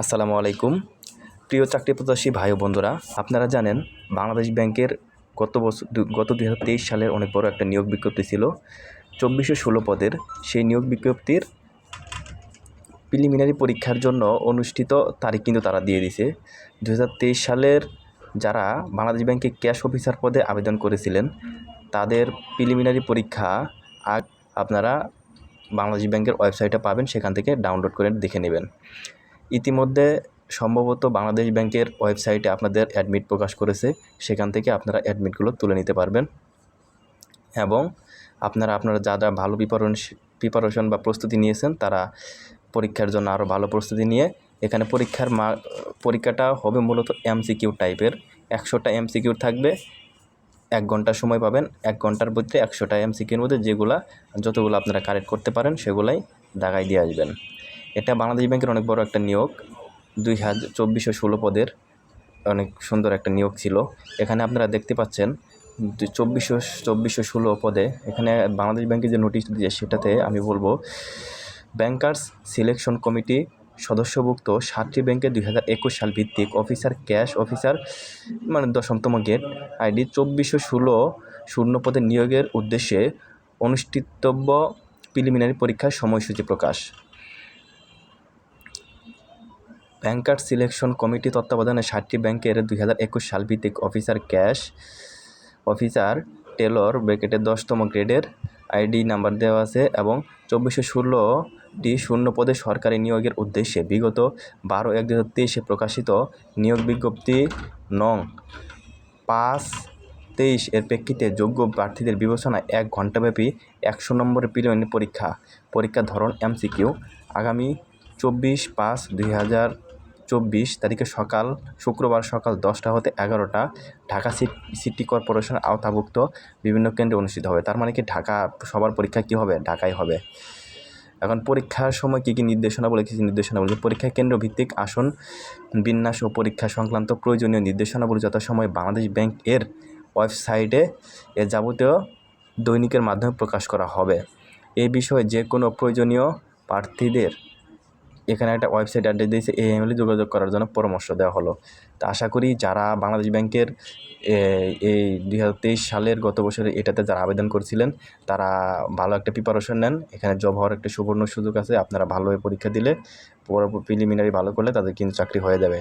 আসসালামু আলাইকুম। প্রিয় চাকরি প্রত্যাশী ভাই বন্ধুরা, আপনারা জানেন বাংলাদেশ ব্যাংকের গত বছর গত দুই হাজার তেইশ সালের অনেক বড় একটা নিয়োগ বিজ্ঞপ্তি ছিল। চব্বিশশো ষোলো পদের সেই নিয়োগ বিজ্ঞপ্তির প্রিলিমিনারি পরীক্ষার জন্য অনুষ্ঠিত তারিখ কিন্তু তারা দিয়ে দিছে। দু হাজার তেইশ সালের যারা বাংলাদেশ ব্যাংকে ক্যাশ অফিসার পদে আবেদন করেছিলেন, তাদের প্রিলিমিনারি পরীক্ষা আপনারা বাংলাদেশ ব্যাংকের ওয়েবসাইটে পাবেন, সেখান থেকে ডাউনলোড করে দেখে নেবেন। ইতিমধ্যে সম্ভবত বাংলাদেশ ব্যাংকের ওয়েবসাইটে আপনাদের অ্যাডমিট প্রকাশ করেছে। সেখান থেকে আপনারা অ্যাডমিটগুলো তুলে নিতে পারবেন। এবং আপনারা আপনারা যা যা ভালো প্রিপারেশন প্রিপারেশন বা প্রস্তুতি নিয়েছেন, তারা পরীক্ষার জন্য আরও ভালো প্রস্তুতি নিয়ে এখানে পরীক্ষার মা, পরীক্ষাটা হবে মূলত এমসিকিউ টাইপের একশোটা এমসিকিউ থাকবে, এক ঘণ্টা সময় পাবেন, এক ঘণ্টার মধ্যে একশোটা এমসিকিউর মধ্যে যেগুলা, যতগুলো আপনারা কারেক্ট করতে পারেন, সেগুলাই দাগাই দিয়ে আসবেন। এটা বাংলাদেশ ব্যাংকের অনেক বড় একটা নিয়োগ। দুই হাজার চব্বিশশো ষোলো পদের অনেক সুন্দর একটা নিয়োগ ছিল। এখানে আপনারা দেখতে পাচ্ছেন চব্বিশশো চব্বিশশো ষোলো পদে এখানে বাংলাদেশ ব্যাংকের যে নোটিশ দিয়েছে সেটাতে আমি বলব, ব্যাংকার্স সিলেকশন কমিটি সদস্যভুক্ত সাতটি ব্যাংকে দুই হাজার একুশ সাল ভিত্তিক অফিসার, ক্যাশ অফিসার মানে দশমতম গেট, আইডি চব্বিশশো ষোলো শূন্য পদে নিয়োগের উদ্দেশ্যে অনুষ্ঠিতব্য প্রিলিমিনারি পরীক্ষার সময়সূচি প্রকাশ। ব্যাংকার সিলেকশন কমিটি তত্ত্বাবধানে ষাটটি ব্যাংকের দুই হাজার একুশ সাল ভিত্তিক অফিসার ক্যাশ অফিসার টেলর ব্র্যাকেটের দশতম গ্রেডের আইডি নাম্বার দেওয়া আছে এবং চব্বিশশো ষোলোটি শূন্য পদে সরকারি নিয়োগের উদ্দেশ্যে বিগত বারো এক দু হাজার তেইশে প্রকাশিত নিয়োগ বিজ্ঞপ্তি নং পাঁচ তেইশ এর প্রেক্ষিতে যোগ্য প্রার্থীদের বিবেচনায় এক ঘণ্টাব্যাপী একশো নম্বরের প্রিলিমিনারি পরীক্ষা, পরীক্ষার ধরন এমসিকিউ। আগামী চব্বিশ পাঁচ দুই হাজার চব্বিশ তারিখে সকাল, শুক্রবার সকাল দশটা হতে এগারোটা, ঢাকা সিট কর্পোরেশনের আওতাভুক্ত বিভিন্ন কেন্দ্রে অনুষ্ঠিত হবে। তার মানে কি ঢাকা, সবার পরীক্ষা কী হবে? ঢাকায় হবে। এখন পরীক্ষার সময় কী কী নির্দেশনা বলে কী নির্দেশনা বলে পরীক্ষা কেন্দ্র ভিত্তিক আসন, বিন্যাস ও পরীক্ষা সংক্রান্ত প্রয়োজনীয় নির্দেশনাবলী যথাসময় বাংলাদেশ ব্যাংক এর ওয়েবসাইটে এ যাবতীয় দৈনিকের মাধ্যমে প্রকাশ করা হবে। এই বিষয়ে যে কোনো প্রয়োজনীয় প্রার্থীদের এখানে একটা ওয়েবসাইট অ্যাড্রেস দিয়েছে এই ইমেলে যোগাযোগ করার জন্য পরামর্শ দেওয়া হলো। তা আশা করি যারা বাংলাদেশ ব্যাংকের এই দুই হাজার তেইশ সালের গত বছরে এটাতে যারা আবেদন করছিলেন, তারা ভালো একটা প্রিপারেশন নেন। এখানে জব হওয়ার একটা সুবর্ণ সুযোগ আছে, আপনারা ভালোভাবে পরীক্ষা দিলে প্রিলিমিনারি ভালো করলে তাদের কিন্তু চাকরি হয়ে যাবে।